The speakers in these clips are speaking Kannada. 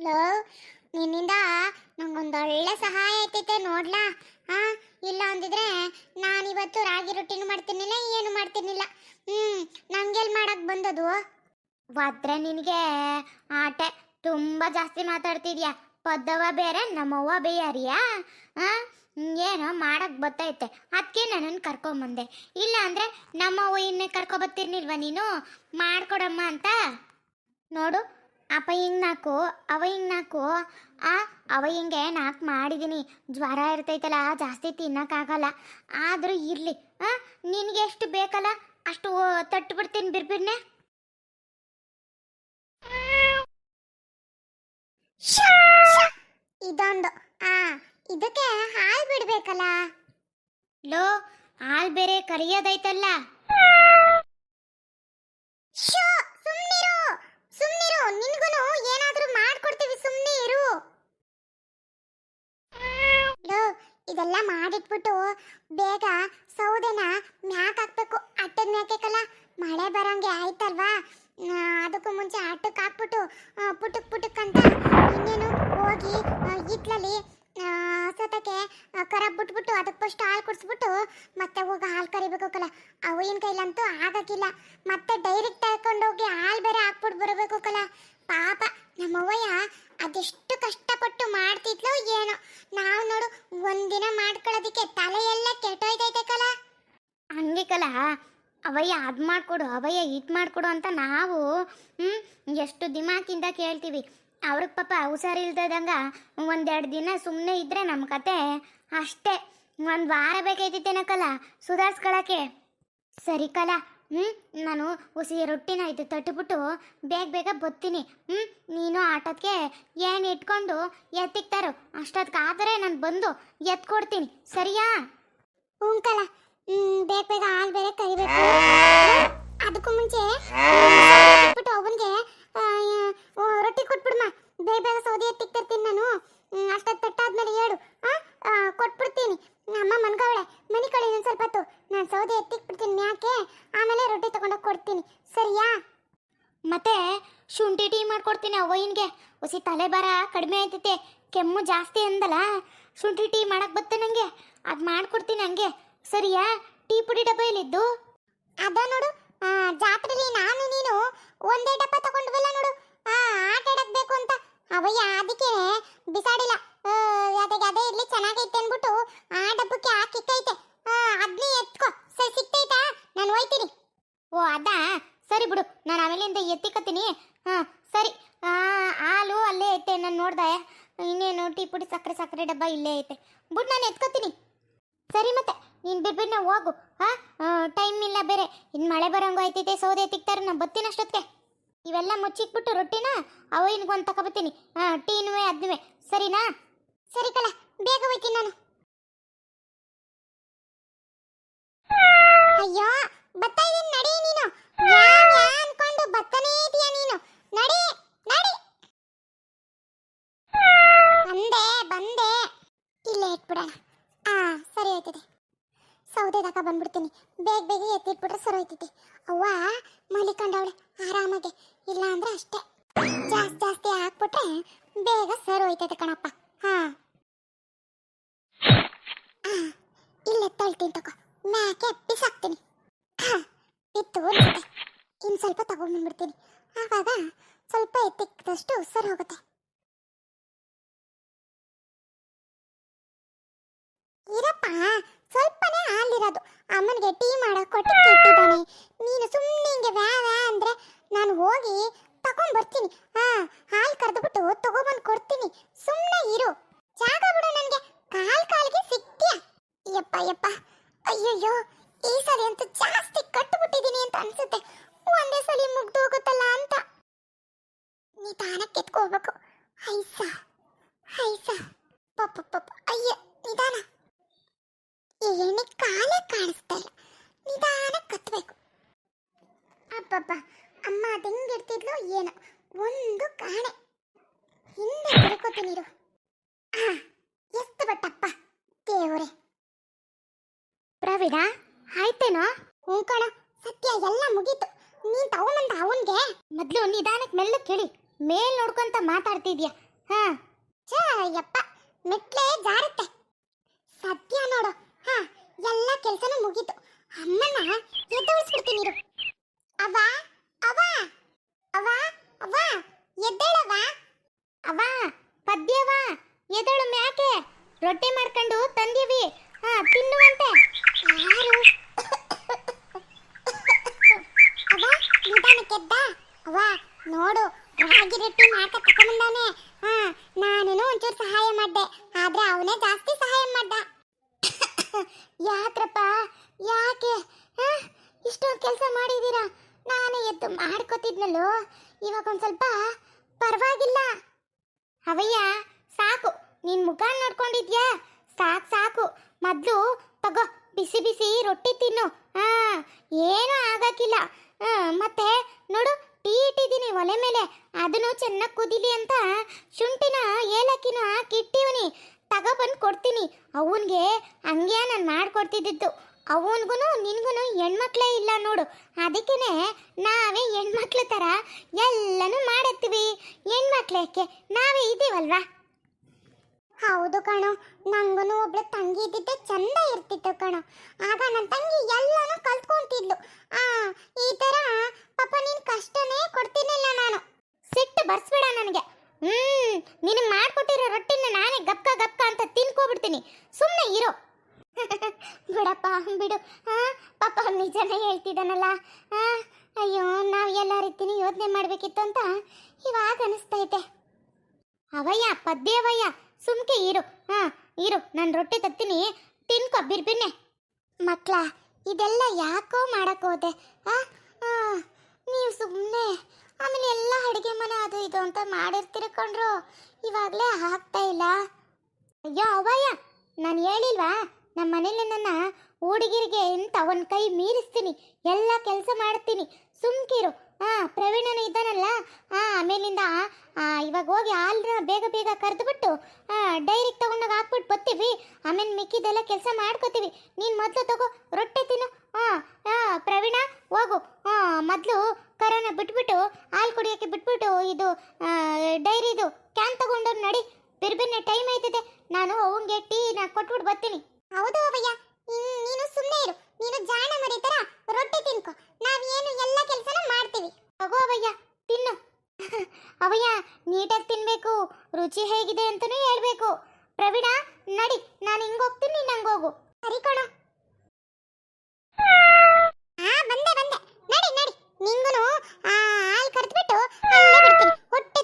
ಲೋ ನಿನ್ನಿಂದ ನಂಗೊಂದು ಒಳ್ಳೆ ಸಹಾಯ ಆಯ್ತೈತೆ, ನೋಡ್ಲಾ? ಹಾ ಇಲ್ಲ ಅಂದಿದ್ರೆ ನಾನಿವತ್ತು ರಾಗಿ ರೊಟ್ಟಿನೂ ಮಾಡ್ತೀನಿಲ್ಲ ಏನು ಮಾಡ್ತಿರ್ನಿಲ್ಲ ಹ್ಮ್, ನಂಗೆಲ್ ಮಾಡಕ್ ಬಂದದು ವಾದ್ರೆ ನಿನಗೆ ಆಟೆ ತುಂಬಾ ಜಾಸ್ತಿ ಮಾತಾಡ್ತಿದ್ಯಾ? ಪದ್ದವ ಬೇರೆ, ನಮ್ಮವ್ವ ಬೇಯಾರಿಯಾ? ಆ ಏನೋ ಮಾಡಕ್ ಬತ್ತೈತೆ. ಅದಕ್ಕೆ ನನ್ನನ್ನು ಕರ್ಕೊಂಬಂದೆ. ಇಲ್ಲ ಅಂದ್ರೆ ನಮ್ಮವ್ವ ಇನ್ನೇ ಕರ್ಕೊಬತ್ತಿರ್ನಿಲ್ವ ನೀನು? ಮಾಡ್ಕೊಡಮ್ಮ ಅಂತ. ನೋಡು ಅಪ್ಪ ಹಿಂಗ್ ನಾಕು, ಅವ ಹಿಂಗೆ ನಾಕು. ಆ, ಅವ ಹಿಂಗೆ ನಾಲ್ಕು ಮಾಡಿದ್ದೀನಿ ಜ್ವರ ಇರ್ತೈತಲ್ಲ, ಜಾಸ್ತಿ ತಿನ್ನಕ್ಕಾಗಲ್ಲ ಆದರೂ ಇರ್ಲಿ. ಆ, ನಿನಗೆ ಎಷ್ಟು ಬೇಕಲ್ಲ ಅಷ್ಟು ತಟ್ಟು ಬಿಡ್ತೀನಿ ಬಿರ್ಬಿರ್ನೆ. ಇದೊಂದು. ಆ, ಇದಕ್ಕೆ ಹಾಲು ಬಿಡ್ಬೇಕಲ್ಲ. ಲೋ, ಹಾಲ್ ಬೇರೆ ಕರಿಯೋದೈತಲ್ಲ. ಇದೆಲ್ಲ ಮಾಡಿಟ್ಬಿಟ್ಟು ಬೇಗ ಸೌದೆನ ಮ್ಯಾಕ್ ಹಾಕ್ಬೇಕು. ಅಟ್ಟದ ಮ್ಯಾಕಲ್ಲ ಮಳೆ ಬರೋಂಗೆ ಆಯ್ತಲ್ವಾ? ಅದಕ್ಕೂ ಮುಂಚೆ ಅಟ್ಟಕ್ಕೆ ಹಾಕ್ಬಿಟ್ಟು ಪುಟಕ್ ಪುಟಕ್ ಅಂತ ಇನ್ನೇನು ಹೋಗಿ ಹಿತ್ಲಲ್ಲಿ ಸತಕ್ಕೆ ಕರ ಬಿಟ್ಬಿಟ್ಟು ಅದಕ್ಕೆ ಫಸ್ಟ್ ಹಾಲು ಕುಡಿಸ್ಬಿಟ್ಟು ಮತ್ತೆ ಹೋಗಿ ಹಾಲು ಕರಿಬೇಕಲ್ಲ ಅವಿನ ಕೈಲಂತೂ ಆಗಕ್ಕಿಲ್ಲ. ಮತ್ತೆ ಡೈರೆಕ್ಟ್ ಹಾಕೊಂಡೋಗಿ ಹಾಲು ಬೇರೆ ಹಾಕ್ಬಿಟ್ಟು ಬರಬೇಕಲ್ಲ ಕಲ. ಪಾಪ ನಮ್ಮವ್ವಯ್ಯ ಅದೆಷ್ಟು ಕಷ್ಟಪಟ್ಟು ಮಾಡ್ತಿದ್ಲು ಏನೋ. ನಾವು ನೋಡು, ಒಂದಿನ ಮಾಡ್ಕೊಳ್ಳೋದಕ್ಕೆ ತಲೆ ಎಲ್ಲ ಕೆಟ್ಟೋಯ್ತೈತೆ ಕಲ. ಹಂಗೆ ಕಲ. ಅವಯ್ಯ ಅದು ಮಾಡಿಕೊಡು ಅವಯ್ಯ ಇದು ಮಾಡ್ಕೊಡು ಅಂತ ನಾವು ಹ್ಞೂ ಎಷ್ಟು ದಿಮಾಕಿಂದ ಕೇಳ್ತೀವಿ. ಅವ್ರಿಗೆ ಪಾಪ ಹುಷಾರಿಲ್ದಂಗ ಒಂದೆರಡು ದಿನ ಸುಮ್ಮನೆ ಇದ್ರೆ ನಮ್ಮ ಕತೆ ಅಷ್ಟೇ. ಒಂದು ವಾರ ಬೇಕಾಯ್ತಿತ್ತೇನಕ್ಕಲ್ಲ ಸುಧಾರಿಸ್ಕೊಳಕ್ಕೆ. ಸರಿ ಕಲ. ಹ್ಞೂ ನಾನು ಹುಸಿ ರೊಟ್ಟಿನ ಇದು ತಟ್ಟುಬಿಟ್ಟು ಬೇಗ ಬೇಗ ಬತ್ತೀನಿ. ಹ್ಞೂ ನೀನು ಆಟೋದಕ್ಕೆ ಏನು ಇಟ್ಕೊಂಡು ಎತ್ತಿಕ್ತಾರೋ ತರು ಅಷ್ಟೊತ್ತಿಗೆ ಆದರೆ ನಾನು ಬಂದು ಎತ್ಕೊಡ್ತೀನಿ. ಸರಿಯಾ? ಹ್ಞೂ ಕಲ. ಬೇಗ ಬೇಗ ಹಾಲು ಬೇರೆ ಕರಿಬೇಕು ಅದಕ್ಕೂ ಮುಂಚೆ ಬಿಟ್ಟು ಅವನಿಗೆ ರೊಟ್ಟಿ ಕೊಟ್ಬಿಡ್ಮ ಬೇಗ ಬೇಗ ಸೌದೆ ಎತ್ತಿಗೆ ತರ್ತೀನಿ ನಾನು ಅಷ್ಟೊತ್ತು ತಟ್ಟಾದ್ಮೇಲೆ ಹೇಳು ಆ, ಆ, ಕೊಟ್ಬಿಡ್ತೀನಿ ಅಮ್ಮ ಮನ್ಗವಳೆ ಮನಿ ಕಡೆ ಇನ್ನೊಂದು ಸ್ವಲ್ಪ ಹೊತ್ತು ನಾನು ಸೌದೆ ಎತ್ತಿಕ್ ಬಿಡ್ತೀನಿ ಮ್ಯಾಕೆ ಆಮೇಲೆ ರೊಟ್ಟಿ ತಗೊಂಡೋಗಿ ಕೊಡ್ತೀನಿ ಸರಿಯಾ ಮತ್ತೆ ಶುಂಠಿ ಟೀ ಮಾಡ್ಕೊಡ್ತೀನಿ ಅವ್ವಯ್ಯನ್ಗೆ. ಹೊಸಿ ತಲೆ ಬರ ಕಡಿಮೆ ಆಯ್ತೈತೆ. ಕೆಮ್ಮು ಜಾಸ್ತಿ ಅಂದಲ್ಲ ಶುಂಠಿ ಟೀ ಮಾಡಕ್ ಬತ್ತೆ ನಂಗೆ. ಅದು ಮಾಡ್ಕೊಡ್ತೀನಿ ಹಂಗೆ. ಸರಿಯಾ? ಟೀ ಪುಡಿ ಡಬ್ಬ ಎಲ್ಲಿದ್ದು? ಅದ ನೋಡು ಜಾತ್ರೆಲಿ ನಾನು ನೀನು ಒಂದೇ ಡಬ್ಬ ತಗೊಂಡ್ವಲ್ಲ ನೋಡು. ಆ, ಆಟ ಆಡಕ್ ಬೇಕು ಅಂತ. ಅವಯ್ಯ ಅದಕ್ಕೆ ಬಿಸಾಡಿಲ್ಲ. ಅದಕ್ಕೆ ಅದೇ ಇರ್ಲಿ ಚೆನ್ನಾಗೈತೆ ಅಂದ್ಬಿಟ್ಟು ಆ ಡಬ್ಬಕ್ಕೆ ಹಾಕಿಕ್ಕೈತೆ ಅದನ್ನೇ ಎತ್ಕೋ. ಸರಿ ಸಿಕ್ತೈತಾ ನಾನು ಹೋಯ್ತೀನಿ. ಓ ಅದಾ? ನಾನು ಆಮೇಲಿಂದ ಎತ್ತಿಕತ್ತೀನಿ. ಹಾಂ, ಸರಿ. ಹಾಲು ಅಲ್ಲೇ ಐತೆ, ನಾನು ನೋಡ್ದೆ. ಇನ್ನೇನು ಟೀ ಪುಡಿ, ಸಕ್ಕರೆ ಸಕ್ಕರೆ ಡಬ್ಬ ಇಲ್ಲೇ ಐತೆ. ಬುಟ್ ನಾನು ಎತ್ಕೋತೀನಿ. ಸರಿ ಮತ್ತೆ, ನೀನು ಬಿಡ್ಬಿಟ್ಟು ನಾವು ಹೋಗು. ಹಾಂ ಟೈಮ್ ಇಲ್ಲ ಬೇರೆ. ಇನ್ನು ಮಳೆ ಬರೋಂಗು ಐತೈತೆ ಸೌದೆ ತಿಕ್ತಾರೆ ನಾನು ಬತ್ತೀನಿ ಅಷ್ಟೊತ್ತಿಗೆ ಇವೆಲ್ಲ ಮುಚ್ಚಿಕ್ಬಿಟ್ಟು ರೊಟ್ಟಿನ ಅವ ಒಂದು ತಗೊಬತ್ತೀನಿ ಹಾಂ, ಟೀನುವೆ ಅದನ್ನುವೆ ಸರಿನಾ? ಸರಿ ಕಲ ಬೇಗ ಹೋಯ್ತೀನಿ ನಾನು. ಅಯ್ಯೋ, ಬತ್ತಾ ಇದೀನಿ, ನಡಿ ನೀನು. ಸೌದೆ ತಕ ಬಂದ್ಬಿಡ್ತೀನಿ. ಬೇಗ ಬೇಗ ಎತ್ತಿಟ್ಬಿಟ್ರೆ ಸರಿ ಹೋಯ್ತೈತಿ ಅವ್ವ ಮಲಿಕೊಂಡವಳೆ ಆರಾಮಾಗೆ. ಇಲ್ಲ ಅಂದ್ರೆ ಅಷ್ಟೇ. ಜಾಸ್ತಿ ಜಾಸ್ತಿ ಹಾಕ್ಬಿಟ್ರೆ ಬೇಗ ಸರಿ ಹೋಯ್ತೈತೆ ಕಣಪ್ಪ. ಹಾ. ತಳ್ತೀನಿ ತಗೋ. ಮ್ಯಾಕೆ ಬಿಸಾಕ್ತೀನಿ ಹಾ, ಇತ್ತು ಇನ್ನು ಸ್ವಲ್ಪ ತಗೊಂಡ್ಬಂದ್ಬಿಡ್ತೀನಿ. ಆವಾಗ ಸ್ವಲ್ಪ ಎತ್ತಿಕ್ಕದಷ್ಟು ಸರಿ ಹೋಗುತ್ತೆ. ಇರಪ್ಪ, ಸ್ವಲ್ಪನೇ ಹಾಲಿರೋದು. ಅಮ್ಮನಿಗೆ ಟೀ ಮಾಡಕ್ ಕೊಟ್ಟು ಕೆಟ್ಟಿದ್ದಾನೆ. ನೀನು ಸುಮ್ಮನೆ ಹಿಂಗೆ ವ್ಯಾ ಅಂದ್ರೆ ನಾನು ಹೋಗಿ ತಗೊಂಡ್ ಬರ್ತೀನಿ ಹಾ, ಹಾಲು ಕರೆದ್ಬಿಟ್ಟು ತಗೊಂಡ್ಬಂದು ಕೊಡ್ತೀನಿ. ಸುಮ್ಮನೆ ಇರು. ಜಾಗ ಬಿಡು ನನಗೆ. ಕಾಲ್ ಕಾಲ್ಗೆ ಸಿಕ್ತೀಯ? ಯಪ್ಪ ಯಪ್ಪ. ಅಯ್ಯಯ್ಯೋ. ಈ ಸಲ ಅಂತೂ ಜಾಸ್ತಿ ಕಟ್ಟುಬಿಟ್ಟಿದ್ದೀನಿ ಅಂತ ಅನ್ಸುತ್ತೆ. ಒಂದೇ ಸಲ ಮುಗ್ದು ಹೋಗುತ್ತಲ್ಲ ಅಂತ. ನಿಧಾನಕ್ಕೆ ಎತ್ಕೋಬೇಕು ಹೈಸ ಹೈಸ ಪಪ್ಪ ಪಪ್ಪ ಅಯ್ಯ, ನಿಧಾನ. ಎಣ್ಣೆ ಕಾಲ ಕಾಣಿಸ್ತಾ ಇಲ್ಲ. ನಿಧಾನ ಕತ್ತಬೇಕು ಅಬ್ಬಬ್ಬ, ಅಮ್ಮ ಅದು ಏನೋ. ಒಂದು ಕಾಣೆ. ಹಿಂದೆ ತಿರ್ಕೋತೀನಿರು ಎಷ್ಟು ಬಟ್ಟಪ್ಪ. ದೇವರೇ. ಪ್ರವೀಣ? ಆಯ್ತೇನೋ? ಹ್ಞೂ ಕಣ, ಸತ್ಯ ಎಲ್ಲ ಮುಗೀತು. ನೀನ್ ತಗೊಂಬಂದ ಅವನ್ಗೆ? ಮೊದ್ಲು ನಿಧಾನಕ್ಕೆ ಮೆಲ್ಲ ಕೇಳಿ. ಮೇಲ್ ನೋಡ್ಕೊಂತ ಮಾತಾಡ್ತಿದ್ಯಾ? ಹಾ. ಛ, ಯಪ್ಪ, ಮೆಟ್ಲೆ ಜಾರುತ್ತೆ. ಸತ್ಯ ನೋಡು. ಹಾ, ಎಲ್ಲ ಕೆಲಸನೂ ಮುಗೀತು. ಅಮ್ಮನ ಎದ್ದೋಳಿಸ್ಬಿಡ್ತೀನಿ ಇರು. ಅವ ಅವ ಅವ್ವ ಅವ್ವ, ಎದ್ದೇಳವ್ವ. ಅವ ಪದ್ಯವ ಎದ್ದೇಳು ಮ್ಯಾಕೆ? ರೊಟ್ಟಿ ಮಾಡ್ಕೊಂಡು ತಂದೀವಿ ಹಾ ತಿನ್ನುವಂತೆ ಯಾರು ಅವ್ವ ಎದ್ದ ಅವ್ವ, ನೋಡು, ರಾಗಿ ರೊಟ್ಟಿ ಮಾಡ್ಕ ತಕೊಂಬಂದಾನೆ ಹಾ ನಾನು ಒಂಚೂರು ಸಹಾಯ ಮಾಡ್ದೆ, ಆದ್ರೆ ಅವನೇ ಜಾಸ್ತಿ ಸಹಾಯ ಮಾಡ್ದ. ಯಾಕ್ರಪ್ಪ ಯಾಕೆ? ಇಷ್ಟೊಂದು ಕೆಲಸ ಮಾಡಿದೀರಾ? ನಾನು ಎದ್ದು ಮಾಡ್ಕೋತಿದ್ನಲ್ಲೋ, ಇವಾಗ ಒಂದು ಸ್ವಲ್ಪ ಪರವಾಗಿಲ್ಲ. ಅವಯ್ಯ ಸಾಕು, ನಿನ್ ಮುಖ ನೋಡ್ಕೊಂಡಿದ್ಯಾ? ಸಾಕು ಸಾಕು, ಮೊದ್ಲು ತಗೋ. ಬಿಸಿ ಬಿಸಿ ರೊಟ್ಟಿ ತಿನ್ನು. ಹಾ ಏನೂ ಆಗಕ್ಕಿಲ್ಲ. ಮತ್ತೆ ನೋಡು, ಟೀ ಇಟ್ಟಿದ್ದೀನಿ ಒಲೆ ಮೇಲೆ. ಅದನ್ನು ಚೆನ್ನಾಗಿ ಕುದಿಲಿ ಅಂತ ಶುಂಠಿನ, ಏಲಕ್ಕಿನ ಹಾಕಿ ಇಟ್ಟಿವನಿ. ತಗೊಬಂದು ಕೊಡ್ತೀನಿ. ಅವನಿಗೆ ಹಂಗೆ ನಾನು ಮಾಡ್ಕೊಡ್ತಿದ್ದಿದ್ದು. ಅವನಿಗೂ ನಿನಗೂ ಹೆಣ್ಮಕ್ಳೇ ಇಲ್ಲ ನೋಡು. ಅದಕ್ಕೇ ನಾವೇ ಹೆಣ್ಮಕ್ಳ ಥರ ಎಲ್ಲನೂ ಮಾಡತ್ತೀವಿ. ಹೆಣ್ಮಕ್ಳೇಕೆ ನಾವೇ ಇದೀವಲ್ವಾ? ಹೌದು ಕಣೋ ನಂಗೂ ಒಬ್ಳು ತಂಗಿ ಇದ್ದಿದ್ದೆ ಚಂದ ಇರ್ತಿತ್ತು ಕಣೋ. ಆಗ ನನ್ನ ತಂಗಿ ಎಲ್ಲಾನು ಕಲ್ತ್ಕೊಂತಿದ್ಲು. ಆ, ಈ ತರ ಪಾಪ ನೀನ್ ಕಷ್ಟನೇ ಕೊಡ್ತಿರ್ಲಿಲ್ಲ ನಾನು. ಸಿಟ್ಟು ಬರ್ಸ್ಬೇಡ ನನಗೆ. ಹ್ಮ್ ನಿನಗೆ ಮಾಡ್ಕೊಟ್ಟಿರೋ ರೊಟ್ಟಿನ ನಾನೇ ಗಪ್ಕ ಗಪ್ಕ ಅಂತ ತಿನ್ಕೋಬಿಡ್ತೀನಿ. ಸುಮ್ಮನೆ ಇರೋ. ಬಿಡಪ್ಪ, ಬಿಡು. ಪಾಪ ನಿಜನೇ ಹೇಳ್ತಿದ್ದಾನಲ್ಲ. ಅಯ್ಯೋ, ನಾವು ಎಲ್ಲ ರೀತಿನೂ ಯೋಚನೆ ಮಾಡಬೇಕಿತ್ತು ಅಂತ ಇವಾಗ ಅನಿಸ್ತೈತೆ. ಅವಯ್ಯ, ಪದ್ಯವಯ್ಯ. ಸುಮ್ಕೆ ಇರು. ಹಾ, ಇರು. ನಾನು ರೊಟ್ಟಿ ತತ್ತೀನಿ ತಿನ್ಕೊ ಬಿರ್ಬಿನ್ನೆ ಮಕ್ಳ, ಇದೆಲ್ಲ ಯಾಕೋ ಮಾಡಕ್ ಹೋದೆ? ನೀವು ಸುಮ್ಮನೆ ಆಮೇಲೆ ಎಲ್ಲ ಅಡುಗೆ ಮನೆ ಅದು ಇದು ಅಂತ ಮಾಡಿರ್ತೀರ ಕಣ್ರು? ಇವಾಗಲೇ ಆಗ್ತಾ ಇಲ್ಲ. ಅಯ್ಯೋ ಅವಯ್ಯ ನಾನು ಹೇಳಿಲ್ವಾ? ನಮ್ಮ ಮನೇಲಿ ನನ್ನ ಹುಡುಗಿರಿಗೆ ಅಂತ ಒಂದು ಕೈ ಮೀರಿಸ್ತೀನಿ. ಎಲ್ಲ ಕೆಲಸ ಮಾಡ್ತೀನಿ. ಸುಮ್ಕಿರು. ಹಾ ಪ್ರವೀಣನು ಇದ್ದಾನಲ್ಲ? ಹಾ ಆಮೇಲಿಂದ ಇವಾಗ ಹೋಗಿ ಹಾಲನ್ನ ಬೇಗ ಬೇಗ ಕರೆದುಬಿಟ್ಟು ಡೈರಿಗೆ ತಗೊಂಡೋಗಿ ಹಾಕ್ಬಿಟ್ಟು ಬರ್ತೀವಿ. ಆಮೇಲೆ ಮಿಕ್ಕಿದ್ದೆಲ್ಲ ಕೆಲಸ ಮಾಡ್ಕೋತೀವಿ. ನೀನು ಮೊದಲು ತಗೋ, ರೊಟ್ಟಿ ತಿನ್ನು. ಹಾಂ ಹಾಂ ಪ್ರವೀಣ, ಹೋಗು. ಹಾಂ ಮೊದಲು ಕರೋನ ಬಿಟ್ಬಿಟ್ಟು, ಹಾಲು ಕುಡಿಯೋಕ್ಕೆ ಬಿಟ್ಬಿಟ್ಟು, ಇದು ಡೈರಿದು ಕ್ಯಾನ್ ತಗೊಂಡು ನಡಿ. ಬಿರ್ಬಿನ್ನೆ ಟೈಮ್ ಆಯ್ತದೆ. ನಾನು ಅವನಿಗೆ ಟೀನ ಕೊಟ್ಬಿಟ್ಟು ಬರ್ತೀನಿ. ಹೌದು ಅವಯ್ಯ ನೀನು ಸುಮ್ಮನೆ ಇರು ನೀನು ಜಾಣ ಮರಿ ತರ ರೊಟ್ಟಿ ತಿನ್ಕೋ ನಾವೇನು ಎಲ್ಲ ಕೆಲಸನೂ ಮಾಡ್ತೀವಿ ತಗೋ ಅವಯ್ಯ ತಿನ್ನು ಅವಯ್ಯ ನೀಟಾಗಿ ರುಚಿ ಹೇಗಿದೆ ಅಂತನೂ ಹೇಳಬೇಕು. ಪ್ರವೀಣ, ನಡಿ, ನಾನು ಹಿಂಗೆ ಹೋಗ್ತೀನಿ, ನೀನು ಹಂಗೆ ಹೋಗು. ಸರಿ ಕಣ. ಆ ನಡಿ ನಡಿ. ಆ ಬಿಡ್ತೀನಿ. ಹೊಟ್ಟೆ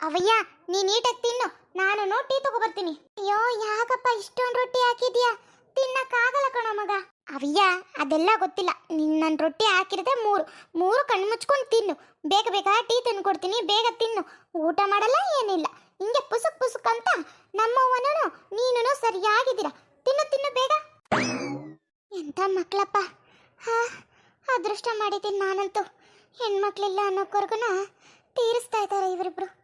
ಅವಯ್ಯ ನೀ ನೀಟಾಗಿ ತಿನ್ನು. ನಾನು ನೋಟಿ ಟೀ ತಗೋಬರ್ತೀನಿ. ಅಯ್ಯೋ, ಯಾಕಪ್ಪ ಇಷ್ಟೊಂದು ರೊಟ್ಟಿ ಹಾಕಿದ್ಯಾ? ತಿನ್ನಕ್ಕಾಗಲ್ಲ ಕಣೋ ಮಗ ಅವಯ್ಯ ಅದೆಲ್ಲ ಗೊತ್ತಿಲ್ಲ. ನಿನ್ನ ನನ್ನ ರೊಟ್ಟಿ ಹಾಕಿರದೆ ಮೂರು ಮೂರು ಕಣ್ಣು ಮುಚ್ಕೊಂಡು ತಿನ್ನು. ಬೇಗ ಬೇಗ ಟೀ ತಂದು ಕೊಡ್ತೀನಿ ಬೇಗ ತಿನ್ನು. ಊಟ ಮಾಡಲ್ಲ, ಏನಿಲ್ಲ. ಹಿಂಗೆ ಪುಸುಕ್ ಪುಸುಕ್ ಅಂತ ನಮ್ಮವ್ವನೂ ನೀನು ಸರಿಯಾಗಿದ್ದೀರ? ತಿನ್ನು ತಿನ್ನು ಬೇಗ. ಎಂಥ ಮಕ್ಕಳಪ್ಪ ಹಾ, ಅದೃಷ್ಟ ಮಾಡಿದ್ದೀನಿ ನಾನಂತೂ. ಹೆಣ್ಮಕ್ಳಿಲ್ಲ ಅನ್ನೋಕ್ವರ್ಗುನ ತೀರಿಸ್ತಾ ಇದ್ದಾರೆ ಇವರಿಬ್ರು.